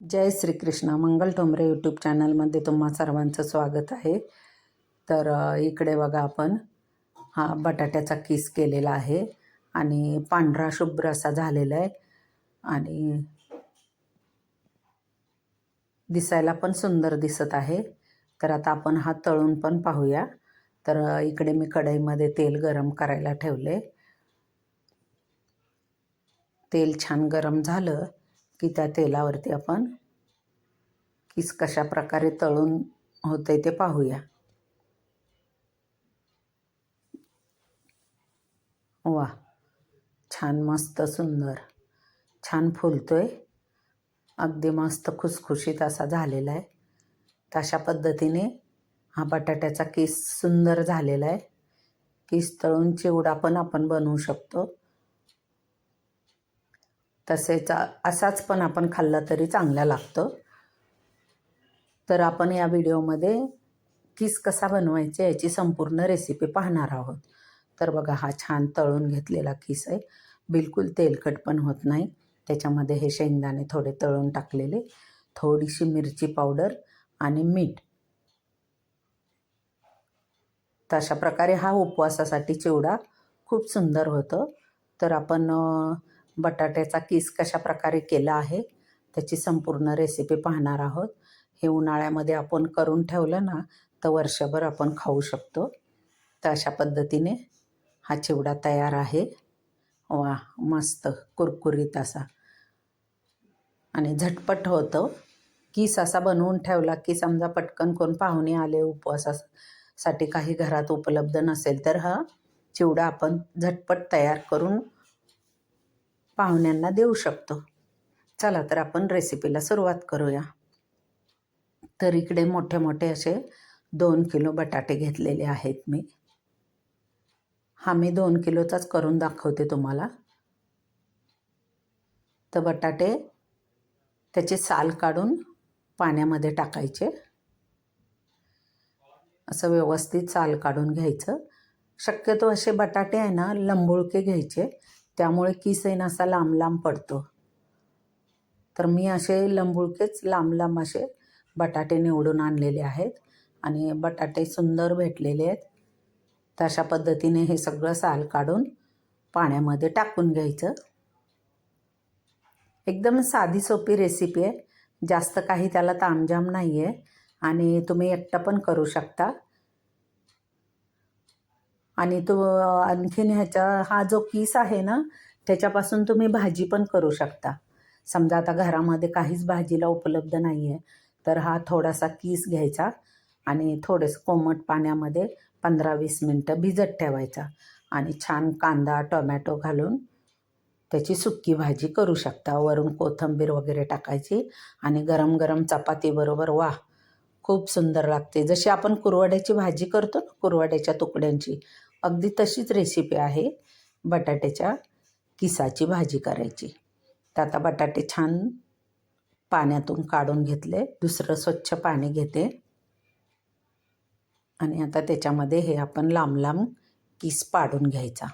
जय Shrikrishna. Mangal Thombare YouTube चॅनलमध्ये तुम्हा सर्वांचं स्वागत आहे. तर इकडे बघा आपण. हा बटाट्याचा किस केलेला आहे आणि पांढरा शुभ्र असा झालेला आहे. आणि दिसायला पण सुंदर दिसत आहे. तर आता आपण हा तळून पण पाहूया. तर इकडे मी कढईमध्ये तेल गरम करायला ठेवले. तेल छान गरम झालं. की त्या तेलावरती आपण किस कशा प्रकारे तळून होते ते पाहूया. वा छान मस्त सुंदर छान फुलतोय. अगदी मस्त खुसखुशीत असा झालेला आहे. तशा अशा पद्धतीने हा बटाट्याचा किस सुंदर झालेला आहे. किस तळून चिवडा पण आपण बनवू शकतो. तसेच असाच पण आपण खाल्ला तरी चांगला लागतो. तर आपण या व्हिडिओमध्ये किस कसा बनवायचा याची संपूर्ण रेसिपी पाहणार आहोत. तर बघा हा छान तळून घेतलेला किस आहे. बिलकुल तेलकट पण होत नाही. त्याच्यामध्ये हे शेंगदाणे थोडे तळून टाकलेले. थोडीशी मिरची पावडर आणि मीठ. तर अशा प्रकारे हा उपवासासाठी चिवडा खूप सुंदर होतं. तर आपण बटाट्याचा किस कशा प्रकारे केला आहे त्याची संपूर्ण रेसिपी पाहणार आहोत. हे उन्हाळ्यामध्ये आपण करून ठेवलं ना तर वर्षभर आपण खाऊ शकतो. तर अशा पद्धतीने हा चिवडा तयार आहे. वा मस्त कुरकुरीत असा. आणि झटपट होतं. किस असा बनवून ठेवला की समजा पटकन कोण पाहुणे आले उपवासासाठी काही घरात उपलब्ध नसेल तर हा चिवडा आपण झटपट तयार करून पाहुण्यांना देऊ शकतो. चला तर आपण रेसिपीला सुरुवात करूया. तर इकडे मोठे मोठे असे दोन किलो बटाटे घेतलेले आहेत मी. हा मी दोन किलोचाच करून दाखवते तुम्हाला. तर बटाटे त्याचे साल काढून पाण्यामध्ये टाकायचे. असं व्यवस्थित साल काढून घ्यायचं. शक्यतो असे बटाटे आहे ना लंबुळके घ्यायचे. त्यामुळे किस असा लांब लांब पडतो. तर मी असे लंबुळकेच लांब लांब असे बटाटे निवडून आणलेले आहेत आणि बटाटे सुंदर भेटलेले आहेत. तशा पद्धतीने हे सगळं साल काढून पाण्यामध्ये टाकून घ्यायचं. एकदम साधी सोपी रेसिपी आहे. जास्त काही त्याला तामझाम नाही आहे आणि तुम्ही एकटं पण करू शकता. आणि तो आणखीन ह्याच्या हा जो किस आहे ना त्याच्यापासून तुम्ही भाजी पण करू शकता. समजा आता घरामध्ये काहीच भाजीला उपलब्ध नाही आहे तर हा थोडासा किस घ्यायचा आणि थोडेसं कोमट पाण्यामध्ये पंधरा वीस मिनटं भिजत ठेवायचा आणि छान कांदा टोमॅटो घालून त्याची सुक्की भाजी करू शकता. वरून कोथिंबीर वगैरे टाकायची आणि गरम गरम चपातीबरोबर वा खूप सुंदर लागते. जशी आपण कुरवड्याची भाजी करतो ना कुरवड्याच्या तुकड्यांची अगदी तशीच रेसिपी आहे बटाट्याच्या किसाची भाजी करायची. तर आता बटाटे छान पाण्यातून काढून घेतले. दुसरं स्वच्छ पाणी घेते. आणि आता त्याच्यामध्ये हे आपण लांब लांब किस पाडून घ्यायचा.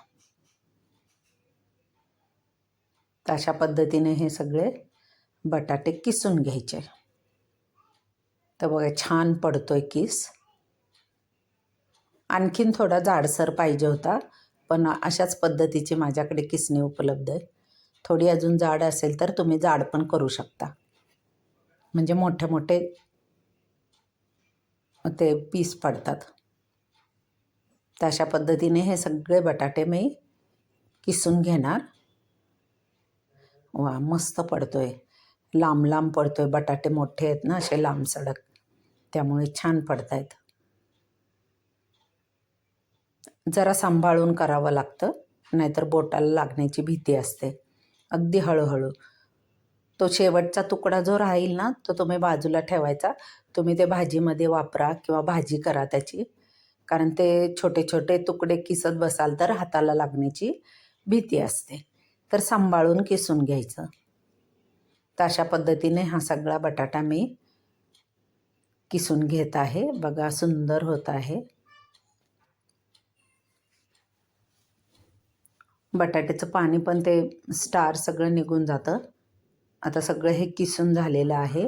तर अशा पद्धतीने हे सगळे बटाटे किसून घ्यायचे. तर बघा छान पडतोय किस. आणखीन थोडा जाडसर पाहिजे होता पण अशाच पद्धतीची माझ्याकडे किसणी उपलब्ध आहे थोडी अजून जाड असेल तर तुम्ही जाड पण करू शकता. म्हणजे मोठे मोठे ते पीस पडतात. तर अशा पद्धतीने हे सगळे बटाटे मी किसून घेणार. वा मस्त पडतो आहे लांब लांब पडतो आहे बटाटे मोठे आहेत ना असे लांब सडक. त्यामुळे छान पडत आहेत जरा सांभाळून करावं लागतं नाहीतर बोटाला लागण्याची भीती असते. अगदी हळूहळू. तो शेवटचा तुकडा जो राहील ना तो तुम्ही बाजूला ठेवायचा. तुम्ही ते भाजीमध्ये वापरा किंवा भाजी करा त्याची. कारण ते छोटे छोटे तुकडे किसत बसाल तर हाताला लागण्याची भीती असते. तर सांभाळून किसून घ्यायचं. तर अशा पद्धतीने हा सगळा बटाटा मी किसून घेत आहे. बघा सुंदर होत आहे. बटाट्याचं पाणी पण ते स्टार सगळं निघून जातं. आता सगळं हे किसून झालेलं आहे.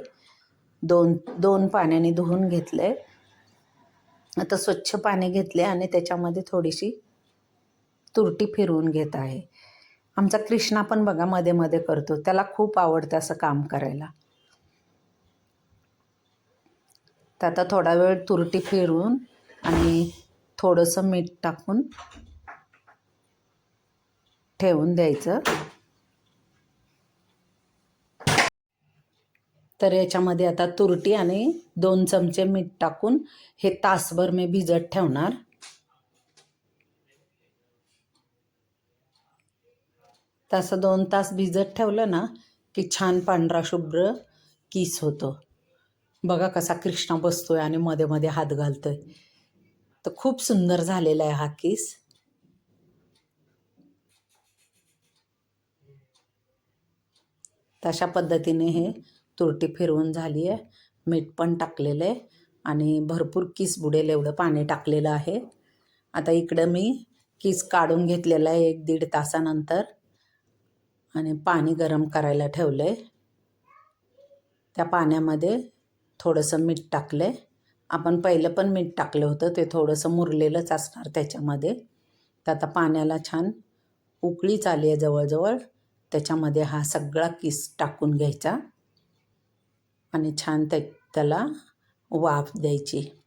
दोन दोन पाण्याने धुवून घेतलं आहे आता स्वच्छ पाणी घेतले आणि त्याच्यामध्ये थोडीशी तुरटी फिरवून घेत आहे. आमचा कृष्णा पण बघा मध्ये मध्ये करतो. त्याला खूप आवडतं असं काम करायला. तर आता थोडा वेळ तुरटी फिरवून आणि थोडंसं मीठ टाकून ठेवून द्यायचं. तर याच्यामध्ये आता तुरटी आणि दोन चमचे मीठ टाकून हे तासभर मी भिजत ठेवणार. तसं दोन तास भिजत ठेवलं ना की छान पांढरा शुभ्र किस होतो. बघा कसा कृष्णा बसतोय आणि मध्ये मध्ये हात घालतोय. तर खूप सुंदर झालेला आहे हा किस. तशा पद्धतीने हे तुरटी फिरवून झाली आहे मीठ पण टाकलेलं आहे आणि भरपूर किस बुडेल एवढं पाणी टाकलेलं आहे. आता इकडं मी किस काढून घेतलेला आहे एक दीड तासानंतर आणि पाणी गरम करायला ठेवलं आहे त्या पाण्यामध्ये थोडंसं मीठ टाकलं आहे आपण पहिलं पण मीठ टाकलं होतं ते थोडंसं मुरलेलंच असणार त्याच्यामध्ये. तर आता पाण्याला छान उकळीच आली आहे जवळजवळ. त्याच्यामध्ये हा सगळा किस टाकून घ्यायचा. आणि छान त्या त्याला वाफ द्यायची.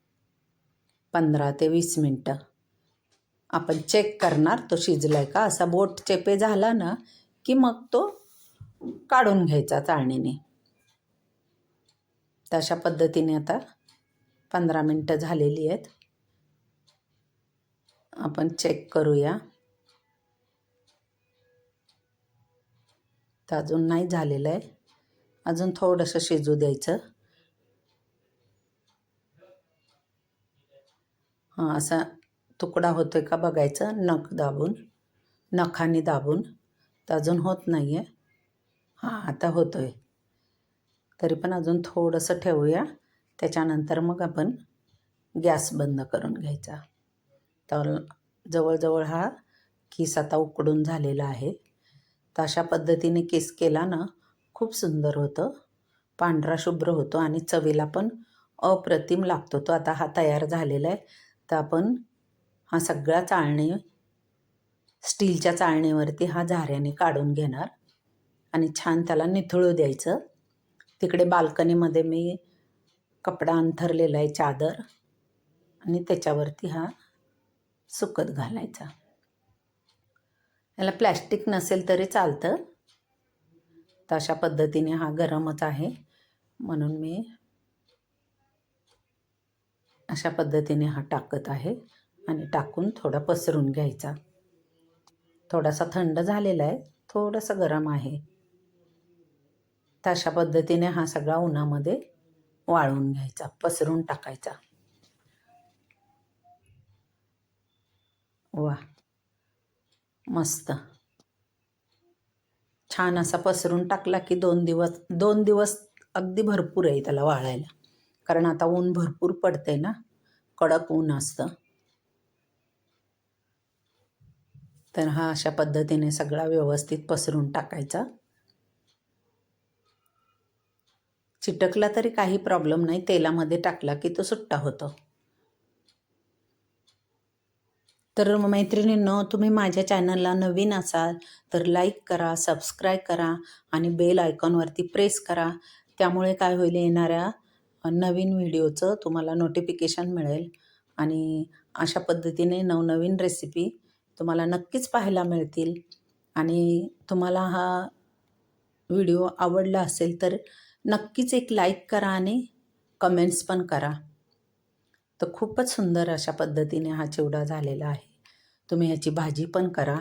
पंधरा ते वीस मिनटं. आपण चेक करणार तो शिजला आहे का? असा बोट चेपे झाला ना की मग तो काढून घ्यायचा चाळणीने. तशा पद्धतीने आता पंधरा मिनटं झालेली आहेत. आपण चेक करूया. तर अजून नाही झालेलं आहे. अजून थोडंसं शिजू द्यायचं. हां असा तुकडा होतोय का बघायचं. नख दाबून नखाने दाबून. तर अजून होत नाही आहे हां आता होतो आहे तरी पण अजून थोडंसं ठेवूया. त्याच्यानंतर मग आपण गॅस बंद करून घ्यायचा. तर जवळजवळ हा किस आता उकडून झालेला आहे. तर अशा पद्धतीने केस केला ना खूप सुंदर होतं. पांढरा शुभ्र होतो आणि चवीला पण अप्रतिम लागतो. तो आता हा तयार झालेला आहे. तर आपण हा सगळा चाळणी स्टीलच्या चाळणीवरती हा झाऱ्याने काढून घेणार. आणि छान त्याला निथळू द्यायचं. तिकडे बाल्कनीमध्ये मी कपडा अंथरलेला आहे चादर. आणि त्याच्यावरती हा सुकत घालायचा. याला प्लॅस्टिक नसेल तरी चालतं. तर अशा पद्धतीने हा गरमच आहे. म्हणून मी अशा पद्धतीने हा टाकत आहे आणि टाकून थोडा पसरून घ्यायचा. थोडासा थंड झालेला आहे. थोडंसं गरम आहे. तर अशा पद्धतीने हा सगळा उन्हामध्ये वाळून घ्यायचा पसरून टाकायचा. वा! मस्त. छान असा पसरून टाकला की दोन दिवस दोन दिवस अगदी भरपूर आहे त्याला वाळायला. कारण आता ऊन भरपूर पडते ना कडक ऊन असतं. तर हा अशा पद्धतीने सगळा व्यवस्थित पसरून टाकायचा. चिटकला तरी काही प्रॉब्लेम नाही तेलामध्ये टाकला की तो सुट्टा होतो. तर मैत्रिणींनो तुम्ही माझ्या चॅनलला नवीन असाल तर लाईक करा सबस्क्राईब करा आणि बेल आयकॉनवरती प्रेस करा. त्यामुळे काय होईल येणाऱ्या नवीन व्हिडिओचं तुम्हाला नोटिफिकेशन मिळेल. आणि अशा पद्धतीने नवनवीन रेसिपी तुम्हाला नक्कीच पाहायला मिळतील. आणि तुम्हाला हा व्हिडिओ आवडला असेल तर नक्कीच एक लाईक करा आणि कमेंट्स पण करा. तर खूपच सुंदर अशा पद्धतीने हा चिवडा झालेला आहे. तुम्ही ह्याची भाजी पण करा.